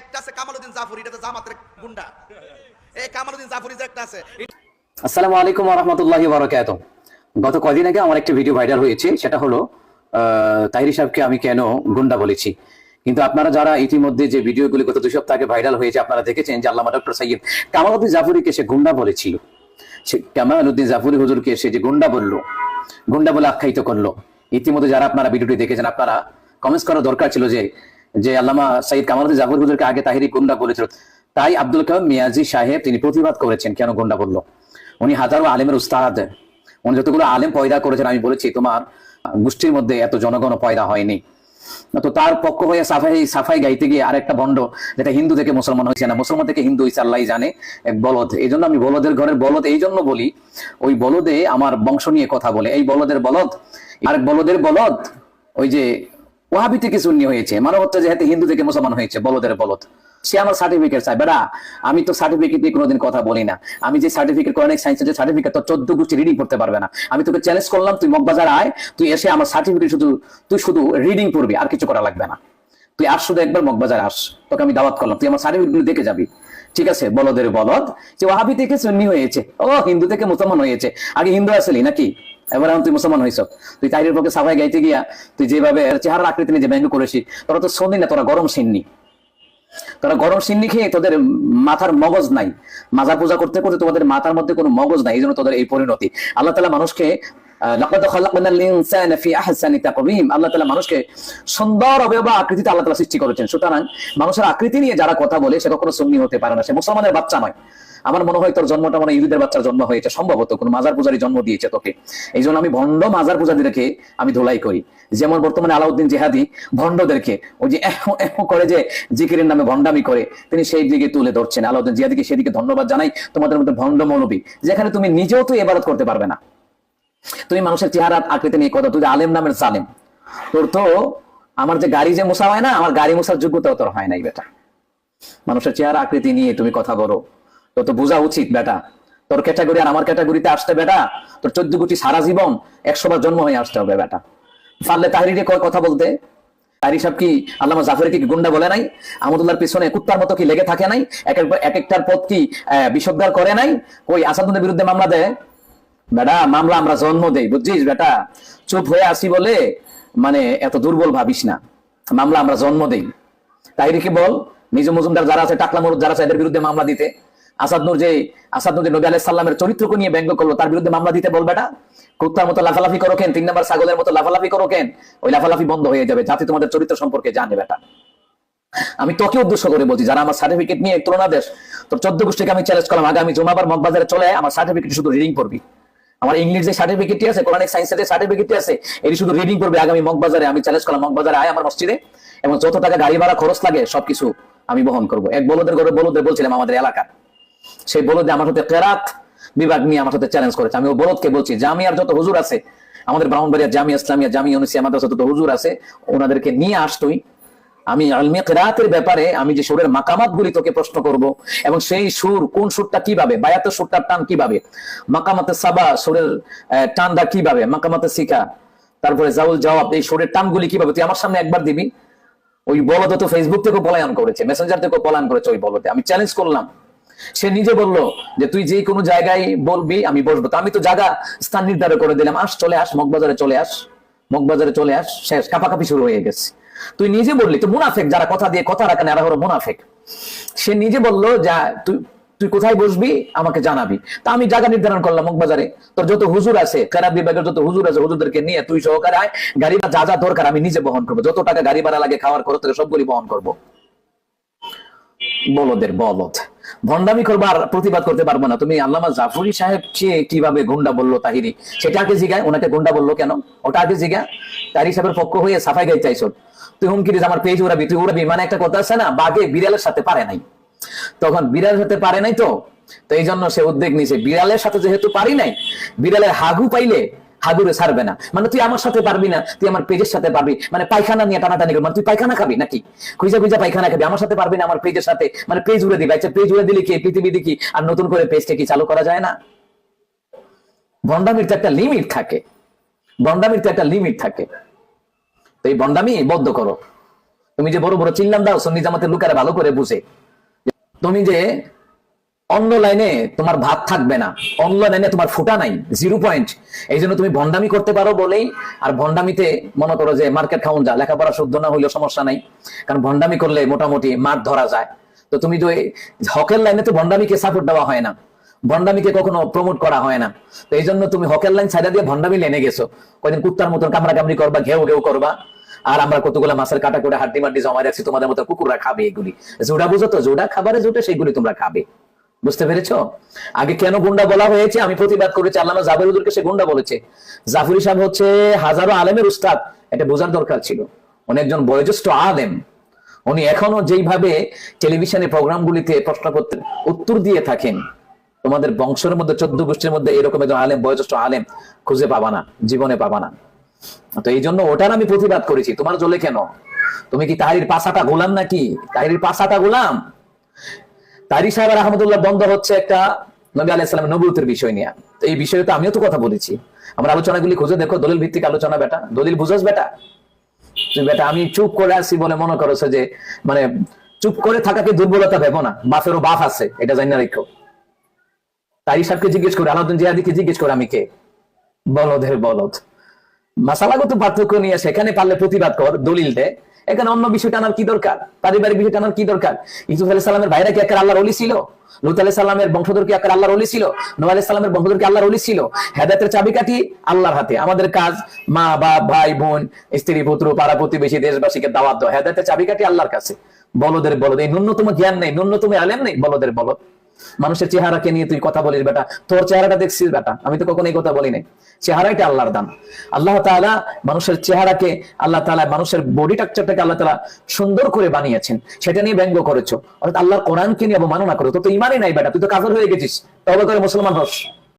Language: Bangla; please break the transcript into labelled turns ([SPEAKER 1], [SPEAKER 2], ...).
[SPEAKER 1] একটা আছে কামালউদ্দিন জাফরি, এটা তো জামাতের গুন্ডা। এই কামালউদ্দিন জাফরি যে একটা আছে
[SPEAKER 2] আসসালামু আলাইকুম রহমতুল্লাহি বারাকাত গত কদিন আগে আমার একটা ভিডিও ভাইরাল হয়েছে, সেটা হলো তাহিরি সাহেবকে আমি কেন গুন্ডা বলেছি? কিন্তু আপনারা যারা ইতিমধ্যে যে ভিডিওগুলি গত দুই সপ্তাহ আগে ভাইরাল হয়েছে, আপনারা দেখেছেন যে আল্লামা ডক্টর সাইয়দ কামালউদ্দিন জাফরিকে সে গুন্ডা বলেছিল। সে কামালউদ্দিন জাফরি হুজুরকে সে যে গুন্ডা বলল, গুন্ডা বলে আখ্যায়িত করল। ইতিমধ্যে যারা আপনারা ভিডিওটি দেখেছেন, আপনারা কমেন্টস করা দরকার ছিল যে যে আল্লামা সাইদ কামালউদ্দিন জাফর হুজুরকে আগে তাহিরি গুন্ডা বলেছিল, তাই আব্দুল কালাম মিয়াজি সাহেব তিনি প্রতিবাদ করেছেন কেন গুন্ডা বলল? উনি হাজারো আলেমের উস্তাদ, উনি যতগুলো আলেম পয়দা করেছেন, আমি বলেছি তোমার গোষ্ঠীর মধ্যে এত জনগণ পয়দা হয়নি। তো তার পক্ষ হয়ে সাফাই সাফাই গাইতে গিয়ে আরেকটা বন্ড যেটা হিন্দু থেকে মুসলমান হয়েছে না, মুসলমান থেকে হিন্দু হয়েছে আল্লাহ জানে, এক বলদ। এই জন্য আমি বলদের ঘরের বলদ, এই জন্য বলি, ওই বলদে আমার বংশ নিয়ে কথা বলে। এই বলদের বলদ, আরেক বলদের বলদ, ওই যে ওহাবি থেকে শূন্য হয়েছে মানে হচ্ছে যে হাতে হিন্দু থেকে মুসলমান হয়েছে, বলদের বলদ। সে আমার সার্টিফিকেট চাই বেড়া, আমি তো সার্টিফিকেট নিয়ে কোনোদিন কথা বলি না। আমি যে সার্টিফিকেট কোরআনিক সায়েন্সের যে সার্টিফিকেট তো চোদ্দ গোষ্ঠী রিডিং করতে পারবে না। আমি তোকে চ্যালেঞ্জ করলাম, তুই মগবাজার আয়, তুই এসে আমার সার্টিফিকেট শুধু, তুই শুধু রিডিং করবি, আর কিছু করা লাগবে না। তুই আস শুধু একবার মগবাজার আস, তোকে আমি দাওয়াত করলাম, তুই আমার সার্টিফিকেট দেখে যাবি। ঠিক আছে, বলদের বলদ। যে ওহাবি থেকে সুন্নি হয়েছে। ও, হিন্দু থেকে মুসলমান হয়েছে। আগে হিন্দু আসলি নাকি? এবার এখন তুই মুসলমান হয়েছ তুই তাইরের পক্ষে সাফাই গাইতে গিয়া তুই যেভাবে চেহারা আকৃতি নিয়ে যে ব্যঙ্গ করেছিস, তোরা তো শোনি না, তোরা গরম সিন্নি। তোরা গরম সিন্নি খেয়ে তোদের মাথার মগজ নাই। মাজার পূজা করতে করতে তোমাদের মাথার মধ্যে কোনো মগজ নাই, এই জন্য তোদের এই পরিণতি। আল্লাহ তালা মানুষকে লাকাদ ফি তাকওয়িম। আল্লাহ তাআলা মানুষকে সুন্দর আকৃতিতে আল্লাহ তাআলা সৃষ্টি করেছেন। সুতরাং মানুষের আকৃতি নিয়ে যারা কথা বলে সুন্নি হতে পারে না। সে মুসলমানের বাচ্চা নয়। আমার মনে হয় তোর জন্মটা মানে ইহুদের বাচ্চার জন্ম হয়েছে। সম্ভবত কোন মাজার পূজারই জন্ম দিয়েছে তোকে। এই জন্য আমি ভণ্ড মাজার আমি ধোলাই করি। যেমন বর্তমানে আলাউদ্দিন জেহাদি ভণ্ডদেরকে, ওই যে এহ এহ করে যে জিকিরের নামে ভণ্ডামি করে, তিনি সেই দিকে তুলে ধরছেন। আলাউদ্দিন জিহাদিকে সেদিকে ধন্যবাদ জানাই তোমাদের মধ্যে ভণ্ড মৌলবী, যেখানে তুমি নিজেও তো এবারত করতে পারবে না। তুমি মানুষের চেহারা আকৃতি নিয়ে কথা তুই আলেম নামের সালেম তোর তো আমার যে গাড়ি যে মোছা হয় না, আমার গাড়ি মোছার যোগ্যতাও তোর হয় নাই বেটা। মানুষের চেহারা আকৃতি নিয়ে তুমি কথা বলো। তো তো বোঝা উচিত বেটা। তোর ক্যাটাগরি আর আমার ক্যাটাগরিতে আসতে বেটা। তোর চোদ্দ কোটি সারা জীবন একশো বার জন্ম হয়ে আসতে হবে বেটা। পারলে তাহিরিকে কয় কথা বলতে? তাহিরি সাহেব কি আল্লামা জাফরের কি গুন্ডা বলে নাই? আমদুল্লাহর পিছনে কুত্তার মতো কি লেগে থাকে নাই? এক এক- এক একটার পথ কি বিষোদ্গার করে নাই? ওই আসাদুনের বিরুদ্ধে মামলা দেয়? বেটা, মামলা আমরা জন্ম দেই, বুঝছিস বেটা? চুপ হয়ে আসি বলে মানে এত দুর্বল ভাবিস না। মামলা আমরা জন্ম দেই। তাই তাহিরিকে বল? নিজু মজুমদার যারা আছে, টাকলা মরুদ যারা আছে, এদের বিরুদ্ধে মামলা দিতে। আসাদ নূর যে আসাদ নূর যে নবী আলাইহিস সালামের চরিত্রকে নিয়ে ব্যঙ্গ করল, তার বিরুদ্ধে মামলা দিতে বল বেটা। কুত্তার মতো লাফালাফি করো কেন? তিন নম্বর ছাগলের মতো লাফালাফি করো কেন? ওই লাফালাফি বন্ধ হয়ে যাবে, যাতে তোমাদের চরিত্র সম্পর্কে জানে বেটা। আমি তোকে উদ্দেশ্য করে বলছি, যারা আমার সার্টিফিকেট নিয়ে তুলনা দেশ, তোর চোদ্দ গোষ্ঠীকে আমি চ্যালেঞ্জ করলাম, আগামী জুমাবার মগবাজারে চলে আমার সার্টিফিকেট শুধু রিডিং করবি আমার ইংলিশ যে সার্টিফিকেটটি আছে কোরআনিক সায়েন্সের যে সার্টিফিকেটটি আছে, এটি শুধু রিডিং করবে আগামী মগবাজারে আমি চ্যালেঞ্জ করলাম মগবাজারে আয় আমার মসজিদে। এবং যত টাকা গাড়ি ভাড়া খরচ লাগে, সবকিছু আমি বহন করব। এক বলদের ঘরে বলদের বলছিলাম আমাদের এলাকার। সেই বলদে আমার সাথে কেরাত বিভাগ নিয়ে আমার সাথে চ্যালেঞ্জ করেছে। আমি ও বলদকে বলছি, জামিয়ার যত হুজুর আছে, আমাদের ব্রাহ্মণবাড়িয়া জামিয়া ইসলামিয়া জামিয়া অনুসিয়া মাদ্রাসা যত হুজুর আছে, ওনাদেরকে নিয়ে আসতোই আমি আলমিয়া কেরাতের ব্যাপারে আমি যে সুরের মাকামাত গুলি তোকে প্রশ্ন করব এবং সেই সুর কোন সুরটা কীভাবে, বায়াতের সুরটার টান কীভাবে, মাকামাতে সাবা সুরের টানটা কীভাবে, মাকামাতে শিখা তারপরে জাউল জবাব, এই সুরের টানগুলি কীভাবে, তুই আমার সামনে একবার দিবি? ওই বলদ তো ফেসবুক থেকেও পলায়ন করেছে মেসেঞ্জার থেকেও পলায়ন করেছে ওই বলদে, আমি চ্যালেঞ্জ করলাম। সে নিজে বলল যে তুই যে কোনো জায়গায় বলবি, আমি বসবো। আমি তো জায়গা, স্থান নির্ধারণ করে দিলাম, আস, চলে আস, মগবাজারে চলে আস, মগবাজারে চলে আস, শেষ, কাপাকাপি শুরু হয়ে গেছে। তুই নিজে বললি তো মুনাফেক, যারা কথা দিয়ে কথা রাখেন এরা হলো মুনাফেক। সে নিজে বলল যা, তুই তুই কোথায় বসবি? আমাকে জানাবি। তা আমি জায়গা নির্ধারণ করলাম মুখবাজারে। তোর যত হুজুর আছে খেরাব বিভাগের যত হুজুর আছে, হুজুরদেরকে নিয়ে তুই সহকারে আয়। গাড়ি বা যা যা দরকার, আমি নিজে বহন করব। যত টাকা গাড়ি ভাড়া লাগে, খাওয়ার খরচ থেকে সবগুলি বহন করব। বলদের বলদ। ভণ্ডামি আর প্রতিবাদ করতে পারব না। তুমি আল্লামা জাফরি সাহেব কে কীভাবে গুন্ডা বলল তাহিরি? সেটা আগে জিগায়, ওনাকে গুন্ডা বলল কেন? ওটা আগে জিগা তাহিরি সাহেবের পক্ষ হয়ে সাফাই গাই চাইছো তুই হুমকি দিস আমার পেজ উড়াবি, তুই উড়াবি মানে একটা কথা আছে না, বাঘে বিড়ালের সাথে পারে নাই। তখন বিড়ালের সাথে পারে নাই তো? তো এই জন্য সে উদ্যোগ নিছে বিড়ালের সাথে যেহেতু পারি নাই, বিড়ালের হাগু পাইলে হাগুরে ছাড়বে না। মানে তুই আমার সাথে পারবি না, তুই আমার পেজের সাথে পারবি। মানে পায়খানা নিয়ে টানাটানি করবি। মানে তুই পায়খানা খাবি নাকি? খুঁজা খুঁজা পায়খানা খাবি। আমার সাথে পারবি না আমার পেজের সাথে। মানে পেজ উড়ে দিবি। আচ্ছা পেজ উড়ে দিলে কি? পৃথিবী দেখি। আর নতুন করে পেজটা কি চালু করা যায় না? ভণ্ডামির তো একটা লিমিট থাকে। ভণ্ডামির তো একটা লিমিট থাকে। তো এই ভণ্ডামি বদ্ধ করো। তুমি যে বড় বড় চিল্লাম দাও, সন্নি জামাতের লোকেরা ভালো করে বুঝে। তুমি যে অন্য লাইনে তোমার ভাত থাকবে না। অন্য লাইনে তোমার ফুটা নাই, জিরো পয়েন্ট। এই জন্য তুমি ভন্ডামি করতে পারো বলেই, আর ভন্ডামিতে মনে করো যে মার্কেট খাউন যা, লেখাপড়া শুদ্ধ না হইলেও সমস্যা নাই। কারণ ভন্ডামি করলে মোটামুটি মাঠ ধরা যায়। তো তুমি তো হকের লাইনে তো ভন্ডামিকে সাপোর্ট দেওয়া হয় না। ভন্ডামিকে কখনো প্রমোট করা হয় না। তো এই জন্য তুমি হকের লাইন ছাইডা দিয়ে ভন্ডামি লেনে গেছো। কয়দিন কুত্তার মতন কামড়া কামড়ি করবা, ঘেউ ঘেউ করবা। আর আমরা কতগুলো মাছের কাটা করে হাড্ডি মাড্ডি জমা রাখছি, তোমাদের মতো কুকুররা খাবে এগুলি। জোড়া বুঝো তো, জোড়া খাবারে জোটে সেইগুলি তোমরা খাবে। বুঝতে পেরেছ? আগে কেন গুন্ডা বলা হয়েছে? আমি প্রতিবাদ করেছি আল্লামা জাবেরুদ্দুরকে সে গুন্ডা বলেছে। জাফরি সাহেব হচ্ছে হাজারো আলেমের উস্তাদ, এটা বোঝার দরকার ছিল। উনি একজন বয়োজ্যেষ্ঠ আলেম। উনি এখনও যেইভাবে টেলিভিশনে প্রোগ্রামগুলিতে প্রশ্নপত্র উত্তর দিয়ে থাকেন, তোমাদের বংশের মধ্যে, চোদ্দ গোষ্ঠীর মধ্যে এরকম একজন আলেম, বয়োজ্যেষ্ঠ আলেম খুঁজে পাবা না, জীবনে পাবা না। তো এই জন্য ওটার আমি প্রতিবাদ করেছি। তোমার জলে কেন? তুমি কি তাহির পাশাটা গোলাম নাকি? তাহির পাশাটা গোলাম? তারি সাহেব আহমদুল্লাহ বন্ধ হচ্ছে একটা নবী আলাইসালাম নবুতের বিষয় নিয়ে। তো এই বিষয়ে তো আমিও তো কথা বলেছি। আমার আলোচনাগুলি খুঁজে দেখো, দলিল ভিত্তিক আলোচনা বেটা। দলিল বুঝোস বেটা? তুই বেটা, আমি চুপ করে আছি বলে মনে করছ যে মানে চুপ করে থাকাকে দুর্বলতা ভেবো না, বাপেরও বাপ আছে, এটা জানি না রেখো তারি সাহেবকে জিজ্ঞেস করে, আলাউদ্দিন জিয়াদিকে জিজ্ঞেস করে আমি কে? বলদের বলদ। মাসালাগত পার্থক্য নিয়ে সেখানে পারলে প্রতিবাদ কর, দলিল দে। এখানে অন্য বিষয় টানার কি দরকার? পারিবারিক বিষয় টানার কি দরকার? ইসুফ আলাহ সাল্লামের ভাইরা কি একের আল্লাহর অলি ছিল? লুত বংশধর কি আল্লাহর অলি ছিল? বংশধর কি আল্লাহর অলি ছিল? হেদায়তের চাবিকাঠি আল্লাহর হাতে। আমাদের কাজ মা, বাপ, ভাই, বোন, স্ত্রী, পুত্র, পাড়া প্রতিবেশী, দেশবাসীকে দাওয়াত দেওয়া। হেদায়তের চাবিকাঠি আল্লাহর কাছে। বলদের বলদ। এই ন্যূনতম জ্ঞান নেই, ন্যূনতম আলেম নেই বলদের বলদ। মানুষের চেহারাকে নিয়ে তুই কথা বলিস বেটা। তোর চেহারাটা দেখছিস বেটা। আমি তো কখনো এই কথা বলি নাই। চেহারাটা আল্লাহর দান। আল্লাহ তালা মানুষের চেহারাকে আল্লাহ তালা মানুষের বডি স্ট্রাকচারটাকে আল্লাহ তালা সুন্দর করে বানিয়েছেন। সেটা নিয়ে ব্যঙ্গ করেছ। অর্থাৎ আল্লাহর কোরআনকে নিয়ে অবমাননা করো তো তো ইমানই নাই বেটা। তুই তো কাজল হয়ে গেছিস। তবে করে মুসলমান হস।